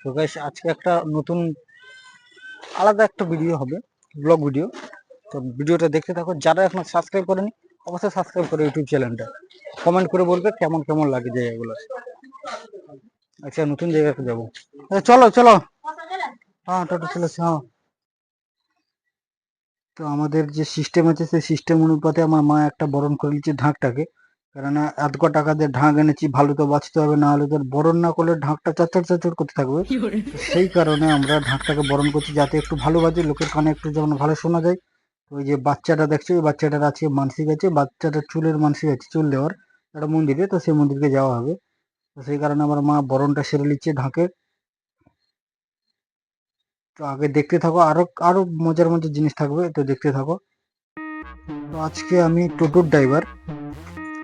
তো গাইস আজকে একটা নতুন আলাদা একটা ভিডিও হবে ব্লগ ভিডিও তো ভিডিওটা দেখতে থাকো। যারা এখন সাবস্ক্রাইব করেনি অবশ্যই সাবস্ক্রাইব করে ইউটিউব চ্যানেলটা কমেন্ট করে বলবে কেমন কেমন লাগে জায়গাগুলো। আচ্ছা নতুন জায়গাতে যাব। এ, চলো চলো। হ্যাঁ টোটো চলেছে হ্যাঁ। তো আমাদের যে সিস্টেম আছে সেই সিস্টেম অনুপাতে আমার মা একটা বরণ করে নিচ্ছে ঢাকটাকে। কেননা এত টাকা দিয়ে ঢাক এনেছি ভালো তো বাঁচতে হবে না হলে তোর বরণ না করলে ঢাকটা চাচর চাচর করতে থাকবে। সেই কারণে আমরা ঢাকটাকে বরণ করছি যাতে একটু ভালো বাজে লোকের কানে একটু যেমন ভালো শোনা যায়। তো ওই যে বাচ্চাটা দেখছ ওই বাচ্চাটার আছে মানসিক আছে বাচ্চাটার চুলের মানসিক আছে চুল দেওয়ার একটা মন্দিরে তো সেই মন্দিরকে যাওয়া হবে। তো সেই কারণে আমার মা বরণটা সেরে নিচ্ছে ঢাকে। তো আগে দেখতে থাকো আরও আরও মজার মজার জিনিস থাকবে তো দেখতে থাকো। তো আজকে আমি টোটোর ড্রাইভার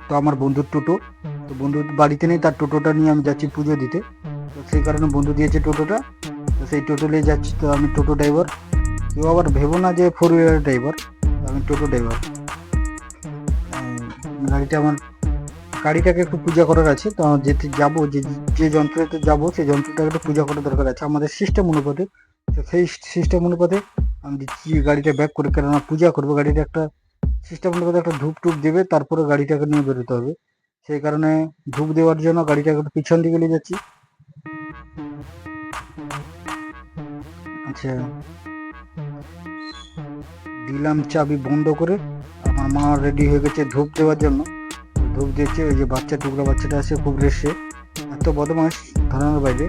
তো আমার বন্ধুর টোটো, তো বন্ধু বাড়িতে নেই, তার টোটোটা নিয়ে আমি যাচ্ছি পুজো দিতে। তো সেই কারণে বন্ধু দিয়েছে টোটোটা, তো সেই টোটো নিয়ে যাচ্ছি, তো আমি টোটো ড্রাইভার। কেউ আবার ভেবো না যে ফোর হুইলার ড্রাইভার আমি টোটো ড্রাইভার। গাড়িটা আমার, গাড়িটাকে একটু পূজা করার আছে, তো যেতে যাব, যে যে যন্ত্রতে যাব সেই যন্ত্রটাকে একটু পূজা করার দরকার আছে। আমাদের সিস্টেম অনুপাতে, তো সেই সিস্টেম অনুপাতে আমি দিচ্ছি গাড়িটা ব্যাক করে, কেননা পূজা করব গাড়িটা একটা সিস্টেম অনুপাতে একটা ধূপ টুপ দেবে, তারপরে গাড়িটাকে নিয়ে বেরোতে হবে। সেই কারণে ধূপ দেওয়ার জন্য গাড়িটাকে পিছন দিকে নিয়ে যাচ্ছি। আচ্ছা। দিলাম চাবি বন্ধ করে, আমার মা রেডি হয়ে গেছে ধূপ দেওয়ার জন্য। ধূপ দিয়েছে ওই যে বাচ্চা, টুকরা বাচ্চাটা আছে, খুব রেসে এত বদমাস ধারণার বাইরে।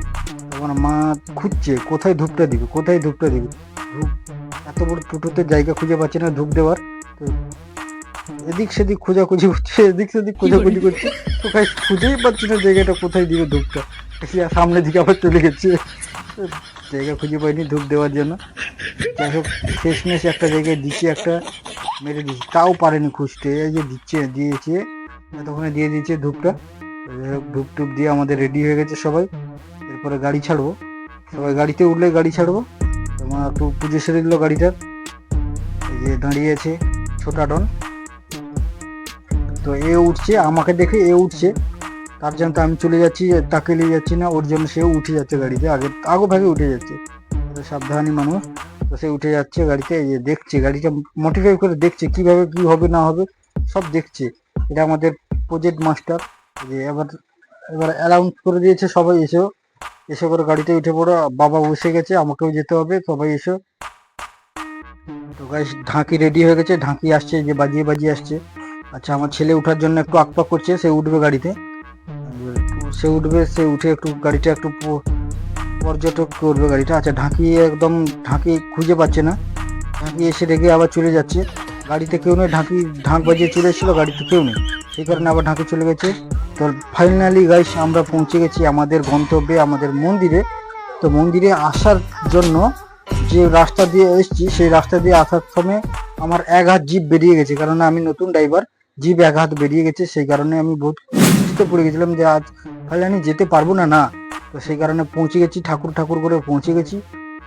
আমার মা খুঁজছে, কোথায় ধূপটা দিবে, কোথায় ধূপটা দিবে? ধূপ, এত বড় টোটোতে জায়গা খুঁজে পাচ্ছে না ধূপ দেওয়ার। এদিক সেদিক খোঁজাখুঁজি করছে এদিক সেদিক খোঁজাখুঁজি করছে। তো ভাই খুঁজেই পাচ্ছি না জায়গাটা কোথায় দিবে ধূপটা? সে সামনের দিকে আবার চলে গেছে। জায়গা খুঁজে পাইনি ধূপ দেওয়ার জন্য। যাই হোক শেষমেশ একটা জায়গায় দিচ্ছে একটা মেরে দিচ্ছে। তাও পারেনি খুঁজতে। এই যে দিচ্ছে দিয়েছে। এতক্ষণে দিয়ে দিয়েছে ধূপটা। যাই হোক ধূপ টুপ দিয়ে আমাদের রেডি হয়ে গেছে সবাই। এরপরে গাড়ি ছাড়বো। সবাই গাড়িতে উঠলে গাড়ি ছাড়বো। তোমার একটু পুজো সেরে দিল গাড়িটার এই যে দাঁড়িয়ে আছে। ছোটা ডন। তো এ উঠছে, আমাকে দেখে এ উঠছে। তার জন্য তো আমি চলে যাচ্ছি তাকে নিয়ে যাচ্ছি না, ওর জন্য সেও উঠে যাচ্ছে গাড়িতে। আগে আগে ভাগে উঠে যাচ্ছে। সাবধানী মানুষ। তো সে উঠে যাচ্ছে গাড়িতে যে দেখছে, গাড়িটা মডিফাই করে দেখছে, কীভাবে কি হবে, না হবে, সব দেখছে। এটা আমাদের প্রজেক্ট মাস্টার যে এবার এবার অ্যালাউন্স করে দিয়েছে সবাই এসেও এসে করে গাড়িতে উঠে পড়ো। বাবা বসে গেছে, আমাকেও যেতে হবে, সবাই এসো। তো গাইস ঢাকি রেডি হয়ে গেছে। ঢাকি আসছে যে বাজিয়ে বাজিয়ে আসছে। আচ্ছা আমার ছেলে ওঠার জন্য একটু আকপাক করছে, সে উঠবে গাড়িতে। সে উঠবে, সে উঠে একটু গাড়িটা একটু পর্যটক করবে গাড়িটা। আচ্ছা ঢাকি একদম, ঢাকি খুঁজে পাচ্ছে না। ঢাকি এসে রেখে আবার চলে যাচ্ছে। গাড়িতে কেউ নেই, ঢাকি, ঢাক বাজিয়ে চলে এসেছিল, গাড়িতে কেউ নেই। সেই কারণে আবার ঢাকি চলে গেছে। তো ফাইনালি গাইস আমরা পৌঁছে গেছি আমাদের গন্তব্যে, আমাদের মন্দিরে। তো মন্দিরে আসার জন্য যে রাস্তা দিয়ে এসেছি, সেই রাস্তা দিয়ে আসার সময় আমার এক হাত জিপ বেরিয়ে গেছে। কারণ আমি নতুন ড্রাইভার জিপ এক হাত বেরিয়ে গেছে। সেই কারণে আমি বহুত খুঁজতে পড়ে গেছিলাম যে আজ তাহলে আমি যেতে পারব না না। তো সেই কারণে পৌঁছে গেছি, ঠাকুর ঠাকুর করে পৌঁছে গেছি।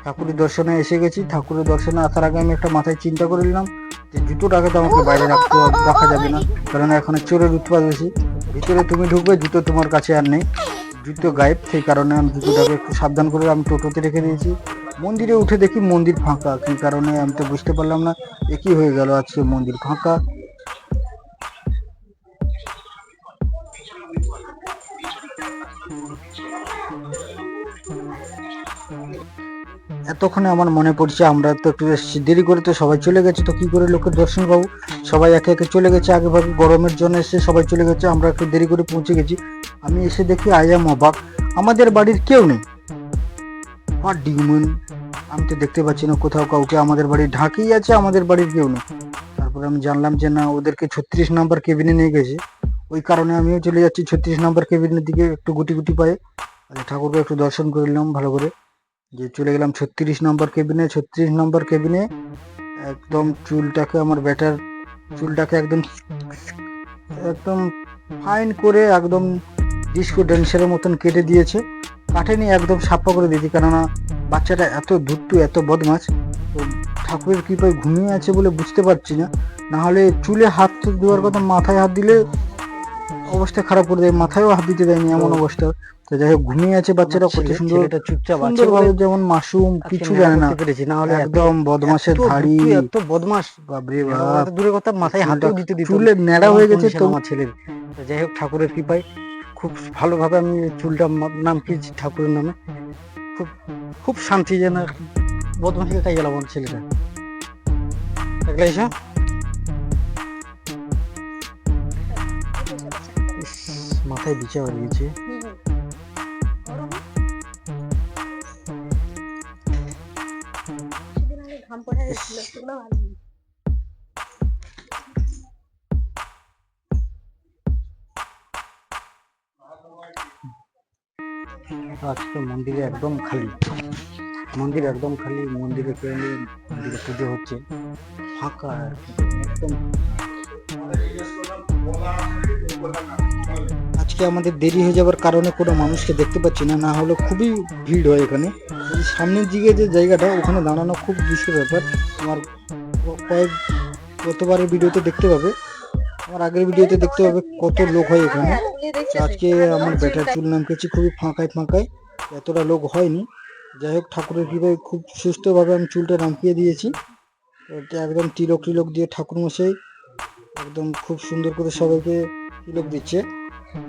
ঠাকুরের দর্শনে এসে গেছি। ঠাকুরের দর্শনে আসার আগে আমি একটা মাথায় চিন্তা করে নিলাম যে জুতোটাকে তো আমাকে বাইরে রাখতে রাখা যাবে না। কারণ এখন চোরের উৎপাদ বেশি। ভিতরে তুমি ঢুকবে, জুতো তোমার কাছে আর নেই। জুতো গায়েব, সেই কারণে আমি জুতোটাকে একটু সাবধান করে আমি টোটোতে রেখে দিয়েছি। মন্দিরে উঠে দেখি মন্দির ফাঁকা, কি কারণে আমি তো বুঝতে পারলাম না একই হয়ে গেল আজকে মন্দির ফাঁকা? এতক্ষণে আমার মনে পড়ছে, আমরা তো একটু দেরি করে তো সবাই চলে গেছে, তো কি করে লোকের দর্শন পাবো? সবাই একে একে চলে গেছে, আগে ভাগে গরমের জন্য এসে সবাই চলে গেছে, আমরা একটু দেরি করে পৌঁছে গেছি। আমি এসে দেখি আয়াম অবাক। আমাদের বাড়ির কেউ নেই। আমি তো দেখতে পাচ্ছি না, কোথাও কাউকে আমাদের বাড়ি ঢাকেই আছে, আমাদের বাড়ির কেউ নেই। তারপরে আমি জানলাম যে না, ওদেরকে ছত্রিশ নম্বর কেবিনে নিয়ে গেছে। ওই কারণে আমিও চলে যাচ্ছি ছত্রিশ নম্বর কেবিনের দিকে একটু গুটি গুটি পায়ে। আচ্ছা ঠাকুরকে একটু দর্শন করে নিলাম ভালো করে। যে চলে গেলাম ছত্রিশ নম্বর কেবিনে ছত্রিশ নম্বর কেবিনে একদম চুলটাকে আমার ব্যাটার চুলটাকে একদম একদম ফাইন করে একদম ডিস্কো ড্যান্সারের মতন কেটে দিয়েছে। কাটেনি একদম সাপ্পা করে দিয়েছি কেননা বাচ্চাটা এত দুট্টু এত বদমাছ তো ঠাকুরের কৃপায় ঘুমিয়ে আছে বলে বুঝতে পারছি না। না হলে চুলে হাত দেওয়ার কথা মাথায় হাত দিলে অবস্থা খারাপ করে দেয় মাথায়ও হাত দিতে দেয়নি এমন অবস্থা। তো যাই হোক ঘুমিয়ে আছে বাচ্চারা কত সুন্দর ছেলেটা চুপচাপ আছে ভাবে যেমন মাসুম কিছু ন্যাড়া জানে না। করতে পেরেছি না হলে একদম বদমাসের ধাড়ি। এত বদমাস বাবরে ন্যাড়া বাপ। দূরের কথা মাথায় হাতেও দিতে দিত। চুলে ন্যাড়া হয়ে গেছে তো। আমার ছেলের। যাই হোক ঠাকুরের কৃপায় খুব ভালোভাবে আমি চুলটা নাম পেয়েছি ঠাকুরের নামে। খুব খুব শান্তি যেন বদমাসি তাই গেলাম আমার ছেলেটা। দেখলে মাথায় বিচা হয়ে গেছে। ঘাম পড়ে আজকে মন্দিরে একদম খালি। মন্দির একদম খালি, মন্দিরে কেউ নেই, মন্দিরে পুজো হচ্ছে। ফাঁকা একদম আজকে আমাদের দেরি হয়ে যাওয়ার কারণে কোনো মানুষকে দেখতে পাচ্ছি না না হলে খুবই ভিড় হয় এখানে। সামনের দিকে যে জায়গাটা, ওখানে দাঁড়ানো খুব দুষ্কর ব্যাপার। আমার কয়েক গতবারের ভিডিওতে দেখতে পাবে। আমার আগের ভিডিওতে দেখতে পাবে কত লোক হয় এখানে। আজকে আমার ব্যাটার চুল নামকেছি খুবই ফাঁকায় ফাঁকায়, এতটা লোক হয়নি। যাই হোক, ঠাকুরের কৃপায় খুব সুস্থভাবে আমি চুলটা নামকিয়ে দিয়েছি। একদম তিলক টিলক দিয়ে ঠাকুর মশাই একদম খুব সুন্দর করে সবাইকে তিলক দিচ্ছে।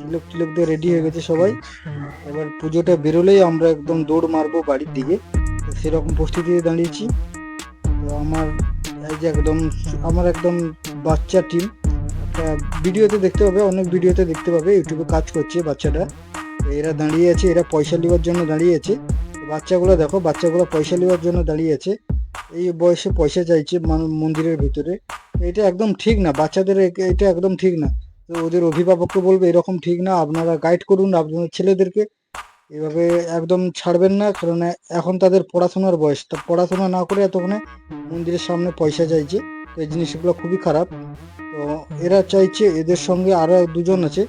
তিলক টিলক দিয়ে রেডি হয়ে গেছে সবাই। এবার পুজোটা বেরোলেই আমরা একদম দৌড় মারবো বাড়ির দিকে। সেরকম প্রস্তুতিতে দাঁড়িয়েছি। তো আমার এই যে একদম, আমার একদম বাচ্চা টিম ভিডিওতে দেখতে পাবে, অনেক ভিডিওতে দেখতে পাবে, ইউটিউবে কাজ করছে বাচ্চাটা। এরা দাঁড়িয়ে আছে, এরা পয়সা নেওয়ার জন্য দাঁড়িয়ে আছে। বাচ্চাগুলো দেখো, বাচ্চাগুলো পয়সা নেওয়ার জন্য দাঁড়িয়ে আছে। এই বয়সে পয়সা চাইছে মান- মন্দিরের ভিতরে। এটা একদম ঠিক না, বাচ্চাদের এটা একদম ঠিক না। তো ওদের অভিভাবককে বলবে, এরকম ঠিক না, আপনারা গাইড করুন, আপনাদের ছেলেদেরকে। এভাবে একদম ছাড়বেন না, কারণ এখন তাদের পড়াশোনার বয়স। তা পড়াশোনা না করে এতক্ষণে মন্দিরের সামনে পয়সা চাইছে। তো এই জিনিসগুলো খুবই খারাপ। তো এরা চাইছে এদের সঙ্গে আরও দুজন আছে।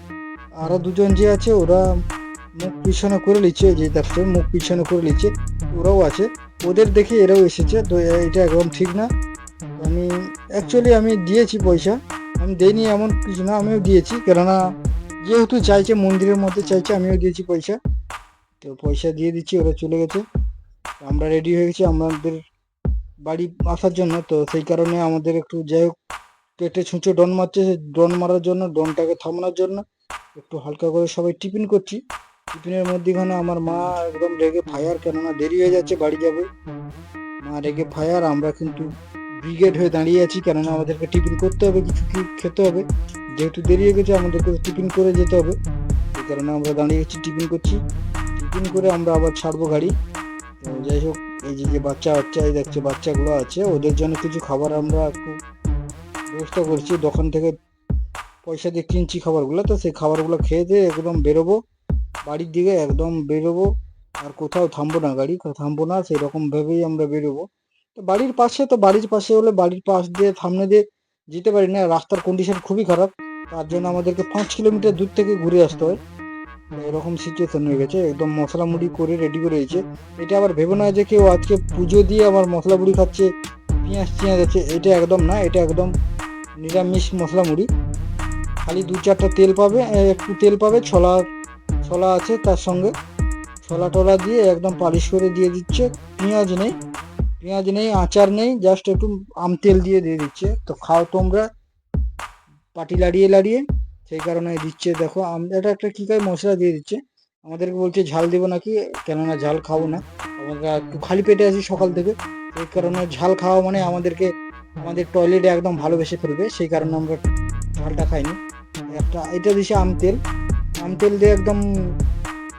আরও দুজন যে আছে, ওরা মুখ পিছনে করে নিচ্ছে, যে দেখছ, মুখ পিছনে করে নিচ্ছে, ওরাও আছে। ওদের দেখে এরাও এসেছে, তো এটা একদম ঠিক না। আমি অ্যাকচুয়ালি আমি দিয়েছি পয়সা, আমি দেইনি এমন কিছু না, আমিও দিয়েছি, কেননা যেহেতু চাইছে, মন্দিরের মধ্যে চাইছে, আমিও দিয়েছি পয়সা। তো পয়সা দিয়ে দিচ্ছি, ওরা চলে গেছে। আমরা রেডি হয়ে গেছি আমাদের বাড়ি আসার জন্য, তো সেই কারণে আমাদের একটু যাই হোক পেটে ছুঁচো ডন মারছে ডন মারার জন্য, ডনটাকে থামানোর জন্য। একটু হালকা করে সবাই টিফিন করছি। টিফিনের মধ্যেখানে আমার মা একদম রেগে ফায়ার, কেননা দেরি হয়ে যাচ্ছে বাড়ি যাবে। মা রেগে ফায়ার, আমরা কিন্তু ব্রিগেড হয়ে দাঁড়িয়ে আছি, কেননা আমাদেরকে টিফিন করতে হবে, কিছু কি খেতে হবে। যেহেতু দেরি হয়ে গেছে, আমাদেরকে টিফিন করে যেতে হবে। এই কারণে আমরা দাঁড়িয়ে গেছি টিফিন করছি। টিফিন করে আমরা আবার ছাড়বো গাড়ি। যাই হোক, এই যে যে বাচ্চা বাচ্চা এই দেখছে, বাচ্চাগুলো আছে, ওদের জন্য কিছু খাবার আমরা একটু ব্যবস্থা করছি, দোকান থেকে পয়সা দিয়ে কিনছি খাবারগুলো, তো সেই খাবারগুলো খেয়ে দিয়ে একদম বেরোবো, বাড়ির দিকে একদম বেরোবো, আর কোথাও থামবো না, গাড়ি থামবো না সেই রকম ভেবেই আমরা বেরোবো। তো বাড়ির পাশে, তো বাড়ির পাশে হলে বাড়ির পাশ দিয়ে, সামনে দিয়ে যেতে পারি না, রাস্তার কন্ডিশন খুবই খারাপ, তার জন্য আমাদেরকে পাঁচ কিলোমিটার দূর থেকে ঘুরে আসতে হয়। এরকম সিচুয়েশন হয়ে গেছে, একদম মশলা মুড়ি করে রেডি করে দিয়েছে। এটা আবার ভেবে না যে কেউ আজকে পুজো দিয়ে আবার মশলা মুড়ি খাচ্ছে, পেঁয়াজ পেঁয়াজ আছে, এটা একদম না, এটা একদম নিরামিষ মশলা মুড়ি। খালি দু চারটা তেল পাবে একটু তেল পাবে, ছোলা ছোলা আছে তার সঙ্গে। ছোলা টোলা দিয়ে একদম পালিশ করে দিয়ে দিচ্ছে, পেঁয়াজ নেই পেঁয়াজ নেই, আচার নেই জাস্ট একটু আম তেল দিয়ে দিয়ে দিচ্ছে। তো খাও তোমরা, পাটি লাড়িয়ে লাড়িয়ে, সেই কারণে দিচ্ছে, দেখো, আম, এটা একটা কী করে মশলা দিয়ে দিচ্ছে? আমাদেরকে বলছে, ঝাল দেবো নাকি? কেননা ঝাল খাব না। আমরা একটু খালি পেটে আছি সকাল থেকে, সেই কারণে ঝাল খাওয়া মানে আমাদেরকে আমাদের টয়লেটে একদম ভালোবেসে ফেলবে, সেই কারণে আমরা ঝালটা খাইনি। একটা, এটা দিছে আম তেল। আম তেল দিয়ে একদম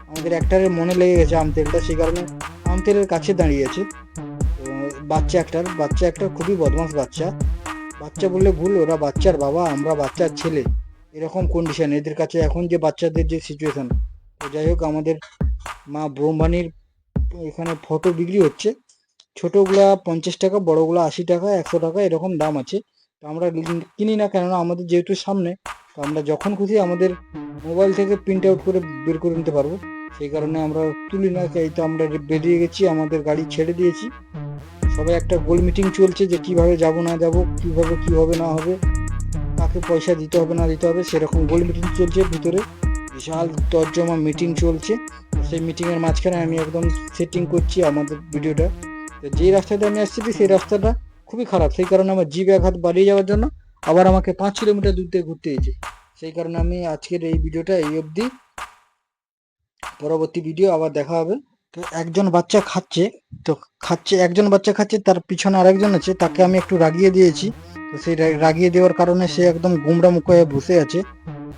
আমাদের একটারের মনে লেগে গেছে আম তেলটা, সেই কারণে আম তেলের কাছে দাঁড়িয়েছে বাচ্চা একটার বাচ্চা একটা খুবই বদমাস বাচ্চা। বাচ্চা বললে ভুল, ওরা বাচ্চার বাবা, আমরা বাচ্চার ছেলে। এরকম কন্ডিশন এদের কাছে এখন যে বাচ্চাদের যে সিচুয়েশন যাই হোক, আমাদের মা ব্রহ্মানির এখানে ফটো বিক্রি হচ্ছে। ছোটোগুলা পঞ্চাশ টাকা, বড়গুলা আশি টাকা, একশো টাকা এরকম দাম আছে। তো আমরা কিনি না কেননা আমাদের যেহেতু সামনে, তো আমরা যখন খুশি আমাদের মোবাইল থেকে প্রিন্ট আউট করে বের করে নিতে পারব। সেই কারণে আমরা তুলি না, এই তো আমরা বেরিয়ে গেছি, আমাদের গাড়ি ছেড়ে দিয়েছি। সবাই একটা গোল মিটিং চলছে যে কীভাবে যাব, না যাব, কীভাবে, কি হবে, না হবে, কাকে পয়সা দিতে হবে, না দিতে হবে, সেরকম গোল মিটিং চলছে ভিতরে। বিশাল তর্জমা মিটিং চলছে। সেই মিটিংয়ের মাঝখানে আমি একদম সেটিং করছি আমাদের ভিডিওটা তো যেই রাস্তাতে আমি আসছি সেই রাস্তাটা খুবই খারাপ। সেই কারণে আমার জিভ আঘাত বাড়িয়ে যাওয়ার জন্য আবার আমাকে পাঁচ কিলোমিটার দূর থেকে ঘুরতে হয়েছে। সেই কারণে আমি আজকের এই ভিডিওটা এই অবধি। পরবর্তী ভিডিও আবার দেখা হবে। তো একজন বাচ্চা খাচ্ছে, তো খাচ্ছে, একজন বাচ্চা খাচ্ছে, তার পিছনে আরেকজন আছে, তাকে আমি একটু রাগিয়ে দিয়েছি। তো সেই রাগিয়ে দেওয়ার কারণে সে একদম গুমরা মুখ হয়ে বসে আছে।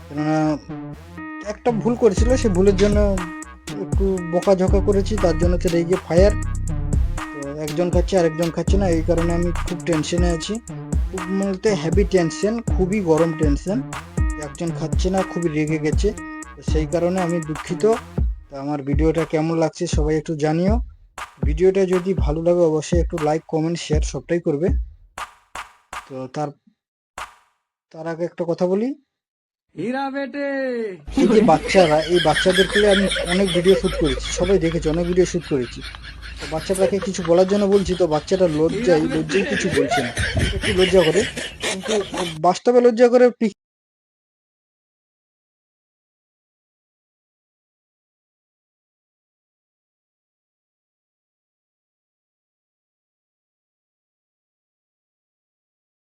কেননা একটা ভুল করেছিল, সে ভুলের জন্য একটু বকাঝকা করেছি, তার জন্য সে রেগে ফায়ার। একজন খাচ্ছে, আরেকজন খাচ্ছে না, এই কারণে আমি খুব টেনশনে আছি। খুব বলতে হ্যাভি টেনশন খুবই গরম টেনশন একজন খাচ্ছে না, খুবই রেগে গেছে। সেই কারণে আমি দুঃখিত। তো আমার ভিডিওটা কেমন লাগছে সবাই একটু জানিও। ভিডিওটা যদি ভালো লাগে অবশ্যই একটু লাইক কমেন্ট শেয়ার সবটাই করবে। তো তার তার আগে একটা কথা বলি। বাচ্চারা, এই বাচ্চাদেরকে আমি অনেক ভিডিও শুট করেছি, সবাই দেখেছে, অনেক ভিডিও শুট করেছি। তো বাচ্চাটাকে কিছু বলার জন্য বলছি তো, বাচ্চাটা লজ্জায় লজ্জায় কিছু বলছে না। একটু লজ্জা করে। কিন্তু বাস্তবে লজ্জা করে